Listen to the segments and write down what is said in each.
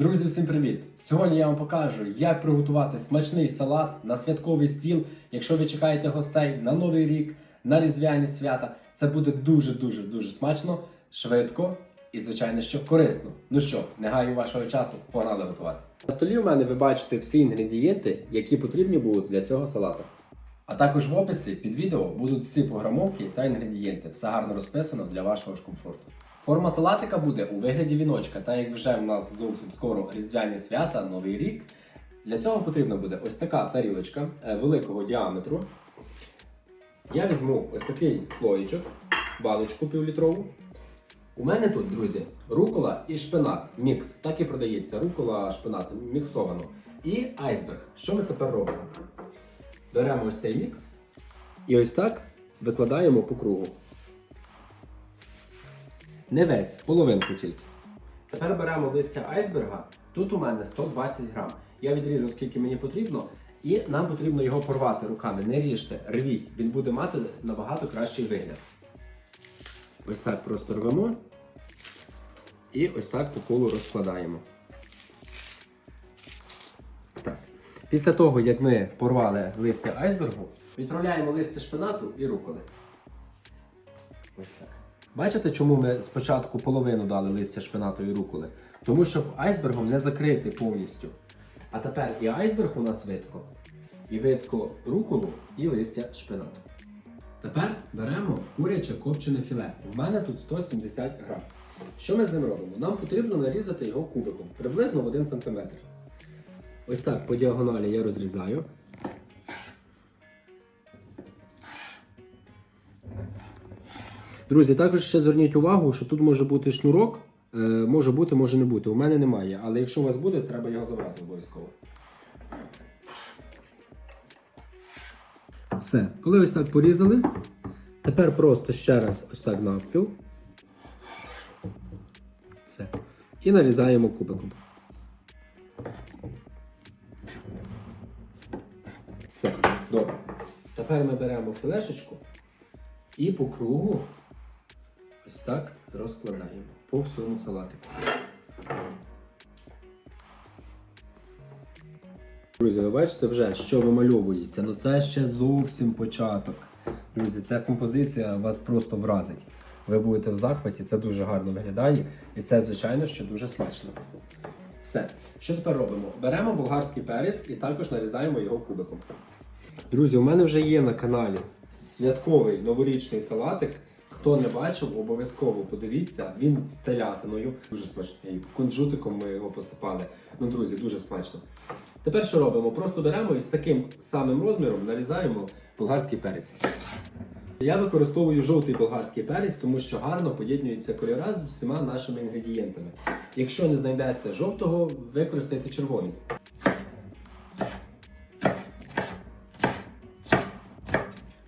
Друзі, всім привіт! Сьогодні я вам покажу, як приготувати смачний салат на святковий стіл. Якщо ви чекаєте гостей на Новий рік, на різдвяні свята, це буде дуже дуже дуже смачно, швидко і, звичайно, що корисно. Ну що, не гаю вашого часу, погнали готувати. На столі у мене ви бачите всі інгредієнти, які потрібні будуть для цього салату. А також в описі під відео будуть всі програмовки та інгредієнти. Все гарно розписано для вашого ж комфорту. Форма салатика буде у вигляді віночка, та як вже в нас зовсім скоро різдвяні свята, новий рік. Для цього потрібна буде ось така тарілочка е, великого діаметру. Я візьму ось такий слоєчок, баночку півлітрову. У мене тут, друзі, рукола і шпинат. Мікс. Так і продається. Рукола, шпинат міксовано. І айсберг. Що ми тепер робимо? Беремо ось цей мікс і ось так викладаємо по кругу. Не весь, половинку тільки. Тепер беремо листя айсберга. Тут у мене 120 грам. Я відрізав скільки мені потрібно, і нам потрібно його порвати руками. Не ріжте, рвіть. Він буде мати набагато кращий вигляд. Ось так просто рвемо. І ось так по колу розкладаємо. Так. Після того, як ми порвали листя айсбергу, відправляємо листя шпинату і руколи. Ось так. Бачите, чому ми спочатку половину дали листя шпинату і руколи? Тому що айсбергом не закритий повністю. А тепер і айсберг у нас видко, і видко руколу, і листя шпинату. Тепер беремо куряче копчене філе. У мене тут 170 грам. Що ми з ним робимо? Нам потрібно нарізати його кубиком, приблизно в 1 см. Ось так по діагоналі я розрізаю. Друзі, також ще зверніть увагу, що тут може бути шнурок, е, може бути, може не бути. У мене немає, але якщо у вас буде, треба його забрати обов'язково. Все, коли ось так порізали, тепер просто ще раз ось так навпіл. Все. І нарізаємо кубиком. Все, добре. Тепер ми беремо філешечку і по кругу так розкладаємо по всьому салатику. Друзі, ви бачите вже, що вимальовується. Ну це ще зовсім початок. Друзі, ця композиція вас просто вразить. Ви будете в захваті, це дуже гарно виглядає, і це, звичайно, що дуже смачно. Все. Що тепер робимо? Беремо болгарський перець і також нарізаємо його кубиком. Друзі, у мене вже є на каналі святковий новорічний салатик. Хто не бачив, обов'язково подивіться. Він з телятиною. Дуже смачний. Кунжутиком ми його посипали. Ну, друзі, дуже смачно. Тепер що робимо? Просто беремо і з таким самим розміром нарізаємо болгарський перець. Я використовую жовтий болгарський перець, тому що гарно поєднуються кольори з усіма нашими інгредієнтами. Якщо не знайдете жовтого, використайте червоний.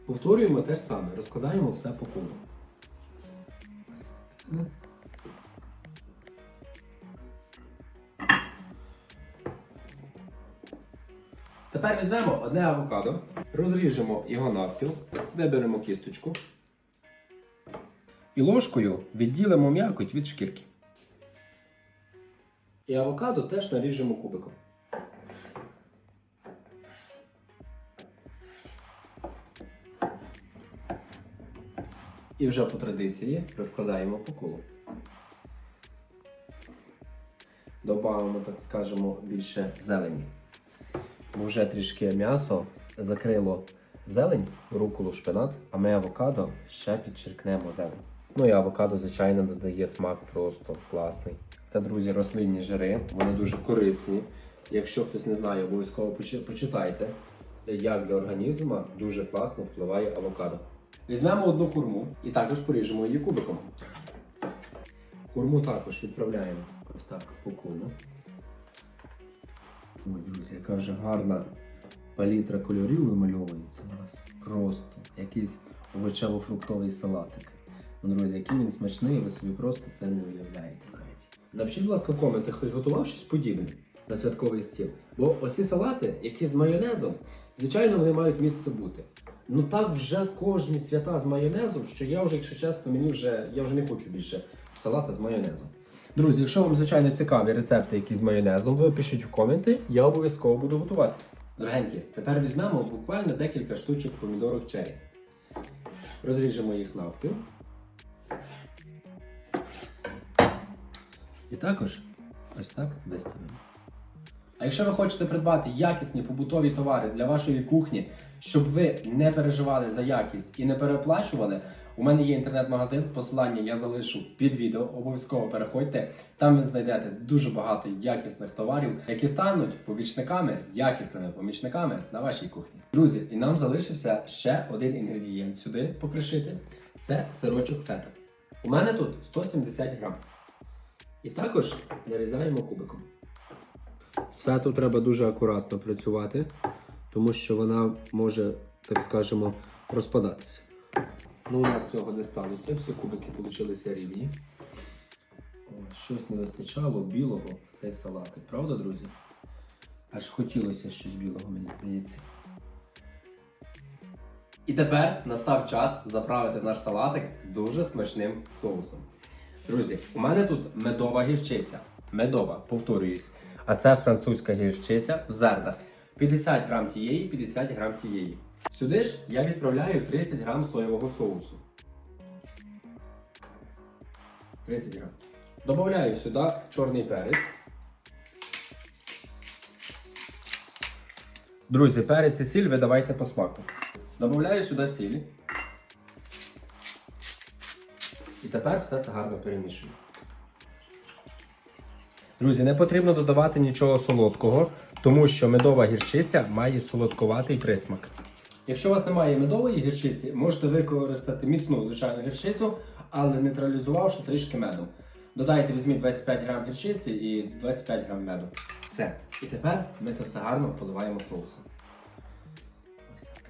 Повторюємо те ж саме, розкладаємо все по колу. Тепер візьмемо одне авокадо, розріжемо його навпіл, виберемо кісточку і ложкою відділимо м'якоть від шкірки. І авокадо теж наріжемо кубиком. І вже по традиції розкладаємо по колу. Добавимо, так скажемо, більше зелені. Бо вже трішки м'ясо закрило зелень, руколу, шпинат, а ми авокадо ще підчеркнемо зелень. Ну і авокадо, звичайно, додає смак просто класний. Це, друзі, рослинні жири, вони дуже корисні. Якщо хтось не знає, обов'язково почитайте, як для організму дуже класно впливає авокадо. Візьмемо одну хурму і також поріжемо її кубиком. Хурму також відправляємо ось так по колу. Ой, друзі, яка вже гарна палітра кольорів вимальовується у нас. Просто якийсь овочево-фруктовий салатик. Ну, друзі, який він смачний, ви собі просто це не уявляєте навіть. Напишіть, будь ласка, в коменти, хтось готував щось подібне на святковий стіл. Бо оці салати, які з майонезом, звичайно, вони мають місце бути. Ну так вже кожні свята з майонезом, що я вже, якщо чесно, мені вже я вже не хочу більше салата з майонезом. Друзі, якщо вам звичайно цікаві рецепти якісь з майонезом, ви пишіть в коменти, я обов'язково буду готувати. Дорогенькі, тепер візьмемо буквально декілька штучок помідорок черрі. Розріжемо їх навпіл. І також ось так виставимо. А якщо ви хочете придбати якісні побутові товари для вашої кухні, щоб ви не переживали за якість і не переплачували, у мене є інтернет-магазин. Посилання я залишу під відео. Обов'язково переходьте. Там ви знайдете дуже багато якісних товарів, які стануть помічниками, якісними помічниками на вашій кухні. Друзі, і нам залишився ще один інгредієнт сюди покришити. Це сирочок фета. У мене тут 170 грам. І також нарізаємо кубиком. З фету треба дуже акуратно працювати, тому що вона може, так скажемо, розпадатися. Ну, у нас цього не сталося, всі кубики вийшли рівні. Щось не вистачало білого в цей салатик, правда, друзі? Аж хотілося щось білого, мені здається. І тепер настав час заправити наш салатик дуже смачним соусом. Друзі, у мене тут медова гірчиця. Медова, повторююсь. А це французька гірчиця в зернах. 50 грам тієї, 50 грам тієї. Сюди ж я відправляю 30 грам соєвого соусу. 30 грам. Добавляю сюди чорний перець. Друзі, перець і сіль ви давайте по смаку. Добавляю сюди сіль. І тепер все це гарно перемішую. Друзі, не потрібно додавати нічого солодкого, тому що медова гірчиця має солодковатий присмак. Якщо у вас немає медової гірчиці, можете використати міцну звичайну гірчицю, але нейтралізувавши трішки медом. Додайте, візьміть 25 грам гірчиці і 25 грам меду. Все. І тепер ми це все гарно поливаємо соусом. Ось так.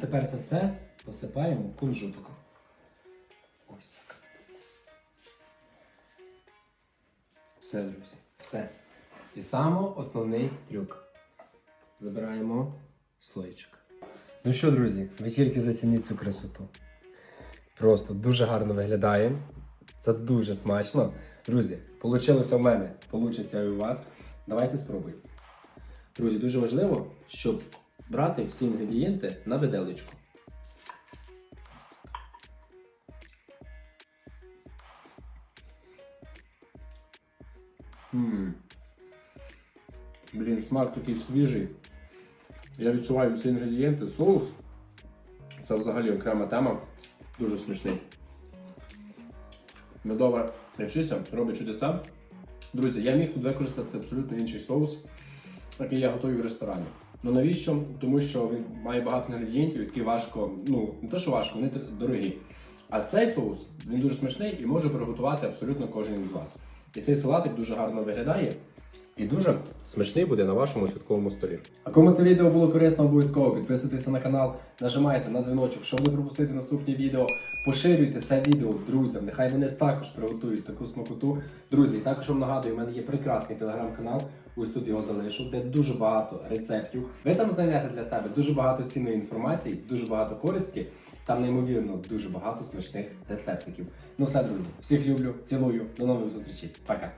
Тепер це все посипаємо кунжутиком. Все, друзі, все. І саме основний трюк. Забираємо слоєчок. Ну що, друзі, ви тільки зацініть цю красоту. Просто дуже гарно виглядає. Це дуже смачно. Друзі, вийшло в мене, вийде і у вас. Давайте спробуємо. Друзі, дуже важливо, щоб брати всі інгредієнти на виделечку. М. Блін, смак такий свіжий. Я відчуваю всі інгредієнти. Соус. Це взагалі окрема тема. Дуже смачний. Медова речиця робить чудеса. Друзі, я міг тут використати абсолютно інший соус, який я готую в ресторані. Ну навіщо? Тому що він має багато інгредієнтів, які важко, ну не то, що важко, вони дорогі. А цей соус він дуже смачний і може приготувати абсолютно кожен із вас. І цей салатик дуже гарно виглядає і дуже смачний буде на вашому святковому столі. А кому це відео було корисно, обов'язково підписуйтеся на канал, нажимайте на дзвіночок, щоб не пропустити наступні відео. Поширюйте це відео друзям. Нехай вони також приготують таку смакоту. Друзі, також вам нагадую, у мене є прекрасний телеграм-канал. Ось тут його залишу, де дуже багато рецептів. Ви там знайдете для себе дуже багато цінної інформації, дуже багато користі. Там неймовірно дуже багато смачних рецептиків. Ну все, друзі, всіх люблю, цілую, до нових зустрічей. Пока.